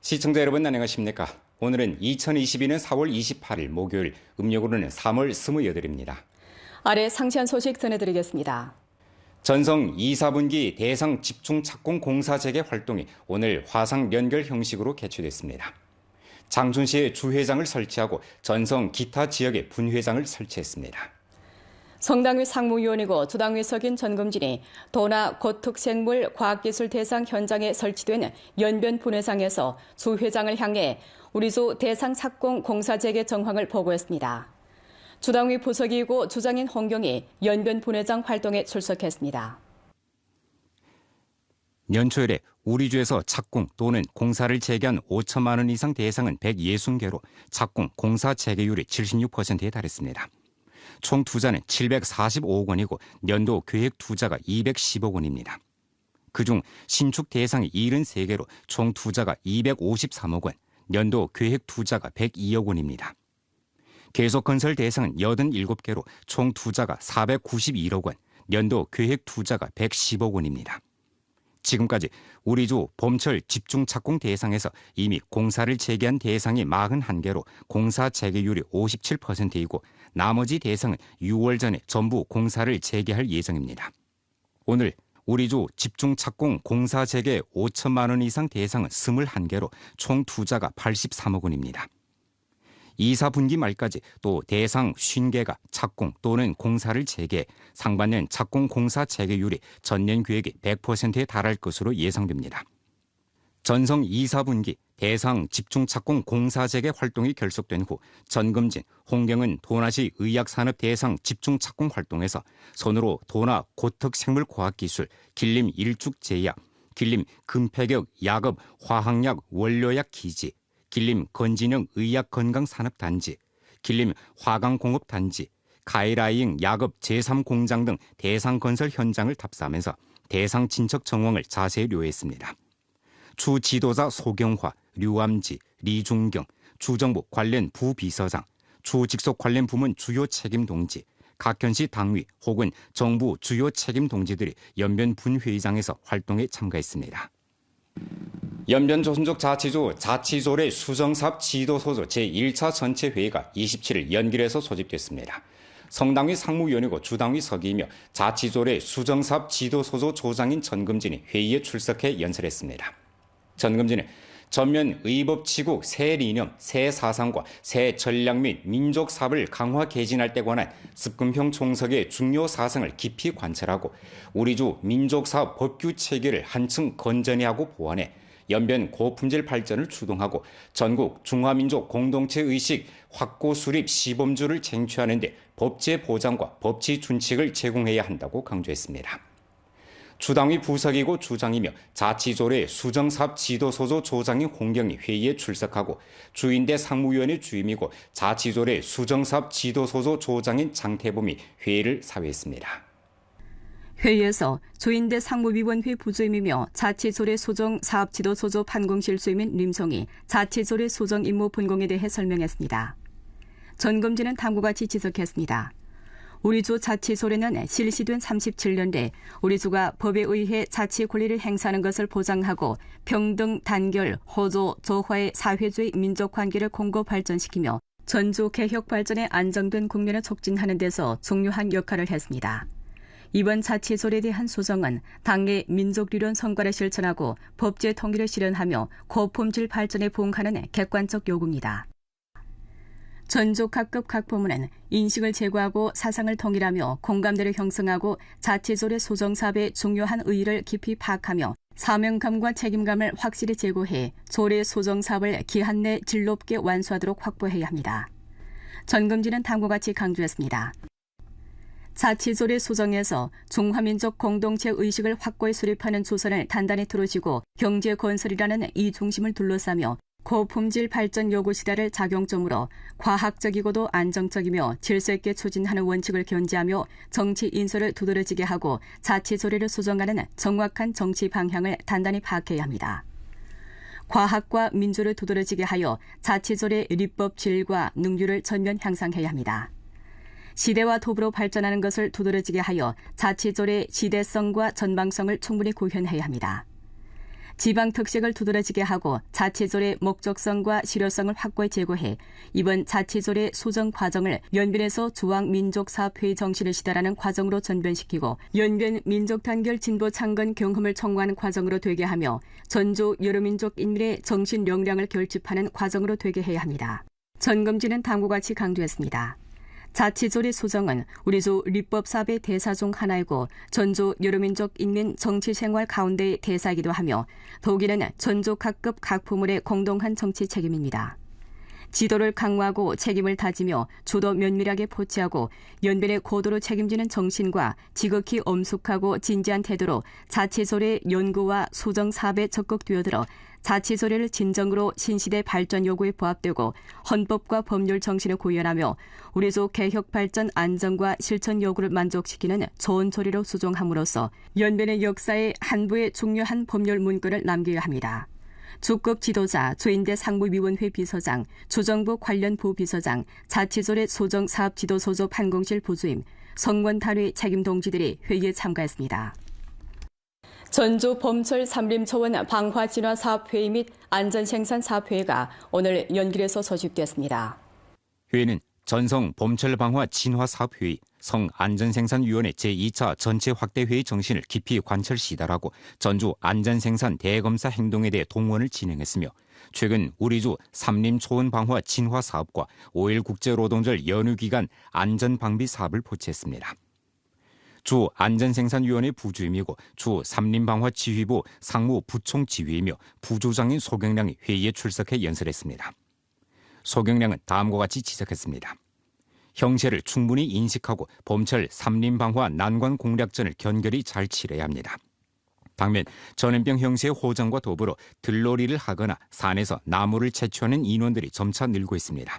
시청자 여러분 안녕하십니까? 오늘은 2022년 4월 28일 목요일 음력으로는 3월 28일입니다. 아래 상세한 소식 전해드리겠습니다. 전성 2, 4분기 대상 집중 착공 공사 재개 활동이 오늘 화상 연결 형식으로 개최됐습니다. 장춘시에 주회장을 설치하고 전성 기타 지역에 분회장을 설치했습니다. 성당위 상무위원이고 주당위 석인 전금진이 도나 고특생물 과학기술 대상 현장에 설치된 연변 분회장에서 주 회장을 향해 우리주 대상 착공 공사 재개 정황을 보고했습니다. 주당위 부서기이고 주장인 홍경이 연변 분회장 활동에 출석했습니다. 연초일에 우리 주에서 착공 또는 공사를 재개한 5천만 원 이상 대상은 160개로 착공 공사 재개율이 76%에 달했습니다. 총 투자는 745억 원이고 연도 계획 투자가 210억 원입니다. 그중 신축 대상이 73개로 총 투자가 253억 원, 연도 계획 투자가 102억 원입니다. 계속 건설 대상은 87개로 총 투자가 491억 원, 연도 계획 투자가 110억 원입니다. 지금까지 우리 주 봄철 집중 착공 대상에서 이미 공사를 재개한 대상이 41개로 공사 재개율이 57%이고 나머지 대상은 6월 전에 전부 공사를 재개할 예정입니다. 오늘 우리 주 집중 착공 공사 재개 5천만 원 이상 대상은 21개로 총 투자가 83억 원입니다. 2, 4분기 말까지 또 대상 50개가 착공 또는 공사를 재개, 상반년 착공 공사 재개율이 전년 계획의 100%에 달할 것으로 예상됩니다. 전성 2, 4분기 대상 집중 착공 공사 재개 활동이 결속된 후 전금진, 홍경은 도나시 의약산업 대상 집중 착공 활동에서 손으로 도나 고특생물과학기술, 길림 일축제약, 길림 금폐격 약업 화학약 원료약 기지, 길림 건진형 의약건강산업단지, 길림 화강공업단지, 가이라잉 야급 제3공장 등 대상 건설 현장을 답사하면서 대상 진척 정황을 자세히 료했습니다. 주 지도자 소경화, 류암지, 리중경, 주정부 관련 부비서장, 주 직속 관련 부문 주요 책임 동지, 각 현시 당위 혹은 정부 주요 책임 동지들이 연변 분회의장에서 활동에 참가했습니다. 연변 조선족 자치조 자치조례 수정사업 지도소조 제1차 전체 회의가 27일 연길에서 소집됐습니다. 성당위 상무위원이고 주당위 서기이며 자치조례 수정사업 지도소조 조장인 전금진이 회의에 출석해 연설했습니다. 전금진은 전면 의법치국 새 이념, 새 사상과 새 전략 및 민족 사업을 강화 개진할 때 관한 습금형 총석의 중요 사상을 깊이 관찰하고 우리 주 민족 사업 법규 체계를 한층 건전히 하고 보완해 연변 고품질 발전을 주동하고 전국 중화민족 공동체 의식 확고 수립 시범주를 쟁취하는 데 법제 보장과 법치 준칙을 제공해야 한다고 강조했습니다. 주당위 부석이고 주장이며 자치조례 수정사업 지도소조 조장인 홍경이 회의에 출석하고 주인대 상무위원의 주임이고 자치조례 수정사업 지도소조 조장인 장태범이 회의를 사회했습니다. 회의에서 조인대 상무위원회 부주임이며 자치조례 소정 사업지도 소조 판공실 수임인 림성이 자치조례 소정 임무 분공에 대해 설명했습니다. 전금진은 다음과 같이 지적했습니다. 우리주 자치소례는 실시된 37년대 우리주가 법에 의해 자치 권리를 행사하는 것을 보장하고 평등, 단결, 호조, 조화의 사회주의 민족 관계를 공고 발전시키며 전조 개혁 발전에 안정된 국면을 촉진하는 데서 중요한 역할을 했습니다. 이번 자치소례에 대한 소정은 당의 민족리론 성과를 실천하고 법제 통일을 실현하며 고품질 발전에 부응하는 객관적 요구입니다. 전조 각급 각 부문은 인식을 제고하고 사상을 통일하며 공감대를 형성하고 자치조례 소정 사업의 중요한 의의를 깊이 파악하며 사명감과 책임감을 확실히 제고해 조례 소정 사업을 기한 내 질 높게 완수하도록 확보해야 합니다. 전금진은 다음과 같이 강조했습니다. 자치조례 소정에서 중화민족 공동체 의식을 확고히 수립하는 조선을 단단히 틀어지고 경제 건설이라는 이 중심을 둘러싸며 고품질 발전 요구 시대를 작용점으로 과학적이고도 안정적이며 질서 있게 추진하는 원칙을 견지하며 정치 인솔을 두드러지게 하고 자치조례를 수정하는 정확한 정치 방향을 단단히 파악해야 합니다. 과학과 민주를 두드러지게 하여 자치조례立법 질과 능률을 전면 향상해야 합니다. 시대와 더불어 발전하는 것을 두드러지게 하여 자치조례 시대성과 전방성을 충분히 구현해야 합니다. 지방 특색을 두드러지게 하고 자치조례 목적성과 실효성을 확고히 제고해 이번 자치조례 소정 과정을 연변에서 중앙민족사업회의 정신을 시달하는 과정으로 전변시키고 연변 민족단결 진보 창건 경험을 청구하는 과정으로 되게 하며 전조 여러 민족 인민의 정신 역량을 결집하는 과정으로 되게 해야 합니다. 전검진은 다음과 같이 강조했습니다. 자치조례 소정은 우리조立법사업의 대사 중 하나이고 전조 여러민족 인민 정치생활 가운데의 대사이기도 하며 독일은 전조 각급 각 부문의 공동한 정치 책임입니다. 지도를 강화하고 책임을 다지며 주도 면밀하게 포치하고 연변의 고도로 책임지는 정신과 지극히 엄숙하고 진지한 태도로 자치조례 연구와 소정 사업에 적극 뛰어들어 자치조례를 진정으로 신시대 발전 요구에 부합되고 헌법과 법률 정신을 구현하며 우리조 개혁 발전 안정과 실천 요구를 만족시키는 좋은 조례로 수정함으로써 연변의 역사에 한부의 중요한 법률 문구를 남겨야 합니다. 주급 지도자, 조인대 상무위원회 비서장, 주정부 관련 부비서장, 자치조례 소정 사업 지도 소조 판공실 부주임, 성원 단위 책임 동지들이 회의에 참가했습니다. 전주 범철 삼림초원 방화 진화 사업 회의 및 안전생산 사업 회의가 오늘 연길에서 소집됐습니다. 회의는 전성 봄철 방화 진화 사업 회의, 성 안전생산위원회 제2차 전체 확대 회의 정신을 깊이 관철 시달하고 전주 안전생산 대검사 행동에 대해 동원을 진행했으며 최근 우리주 삼림 초원 방화 진화 사업과 5일 국제노동절 연휴 기간 안전 방비 사업을 보채했습니다. 주 안전생산위원회 부주임이고 주 삼림방화 지휘부 상무 부총 지휘이며 부조장인 소경량이 회의에 출석해 연설했습니다. 소경량은 다음과 같이 지적했습니다. 형세를 충분히 인식하고 봄철 삼림방화 난관 공략전을 견결히 잘 치러야 합니다. 반면 전염병 형세의 호전과 더불어 들놀이를 하거나 산에서 나무를 채취하는 인원들이 점차 늘고 있습니다.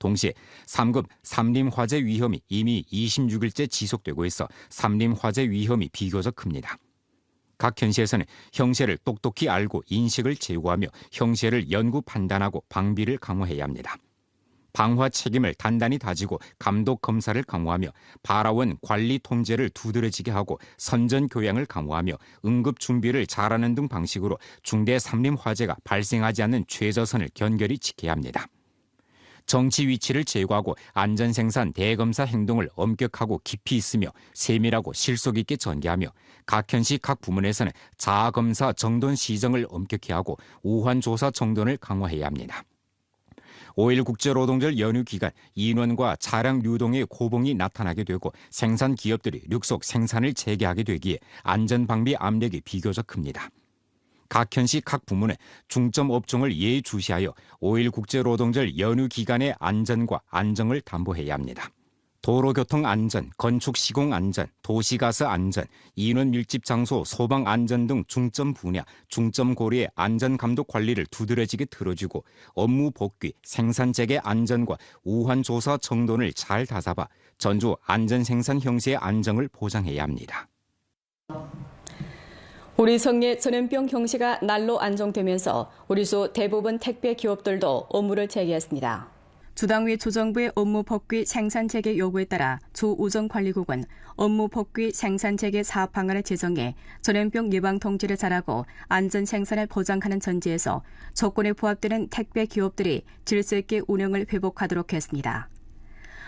동시에 3급 삼림화재 위험이 이미 26일째 지속되고 있어 삼림화재 위험이 비교적 큽니다. 각 현시에서는 형세를 똑똑히 알고 인식을 제고하며 형세를 연구 판단하고 방비를 강화해야 합니다. 방화 책임을 단단히 다지고 감독 검사를 강화하며 바라원 관리 통제를 두드러지게 하고 선전 교양을 강화하며 응급 준비를 잘하는 등 방식으로 중대 삼림 화재가 발생하지 않는 최저선을 견결히 지켜야 합니다. 정치 위치를 제거하고 안전 생산 대검사 행동을 엄격하고 깊이 있으며 세밀하고 실속 있게 전개하며 각 현시 각 부문에서는 자아검사 정돈 시정을 엄격히 하고 우환 조사 정돈을 강화해야 합니다. 5일 국제노동절 연휴 기간 인원과 차량 유동의 고봉이 나타나게 되고 생산 기업들이 륙속 생산을 재개하게 되기에 안전 방비 압력이 비교적 큽니다. 각 현시 각 부문은 중점 업종을 예의주시하여 5일 국제노동절 연휴 기간의 안전과 안정을 담보해야 합니다. 도로교통 안전, 건축 시공 안전, 도시가스 안전, 인원 밀집 장소 소방 안전 등 중점 분야, 중점 고리의 안전 감독 관리를 두드러지게 들어주고 업무 복귀, 생산 재개 안전과 우환 조사 정돈을 잘 다잡아 전주 안전 생산 형세의 안정을 보장해야 합니다. 우리 성내 전염병 형시가 날로 안정되면서 우리소 대부분 택배 기업들도 업무를 재개했습니다. 주당위 조정부의 업무 복귀 생산 재개 요구에 따라 주 우정관리국은 업무 복귀 생산 재개 사업 방안을 제정해 전염병 예방 통제를 잘하고 안전 생산을 보장하는 전제에서 조건에 부합되는 택배 기업들이 질서 있게 운영을 회복하도록 했습니다.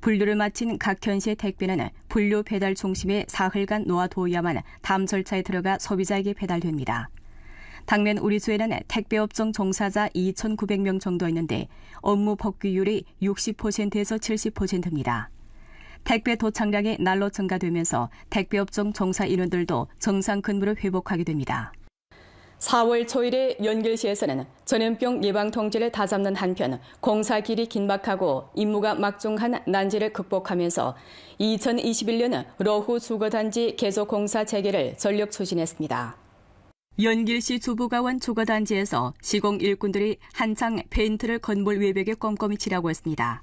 분류를 마친 각 현시의 택배는 분류 배달 중심에 사흘간 놓아두어야만 다음 절차에 들어가 소비자에게 배달됩니다. 당면 우리 주에는 택배업종 종사자 2,900명 정도 있는데 업무 복귀율이 60%에서 70%입니다. 택배 도착량이 날로 증가되면서 택배업종 종사 인원들도 정상 근무를 회복하게 됩니다. 4월 초일에 연길시에서는 전염병 예방 통제를 다잡는 한편 공사 길이 긴박하고 임무가 막중한 난제를 극복하면서 2021년 로후 주거단지 개소 공사 재개를 전력 추진했습니다. 연길시 주부가원 주거단지에서 시공 일꾼들이 한창 페인트를 건물 외벽에 꼼꼼히 칠하고 있습니다.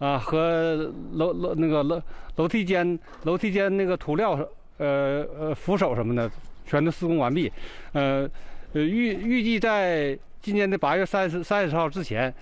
啊、和楼楼那个楼楼梯间楼梯间那个涂料，呃呃扶手什么的，全都施工完毕，呃，呃预预计在今年的八月三十三十号之前，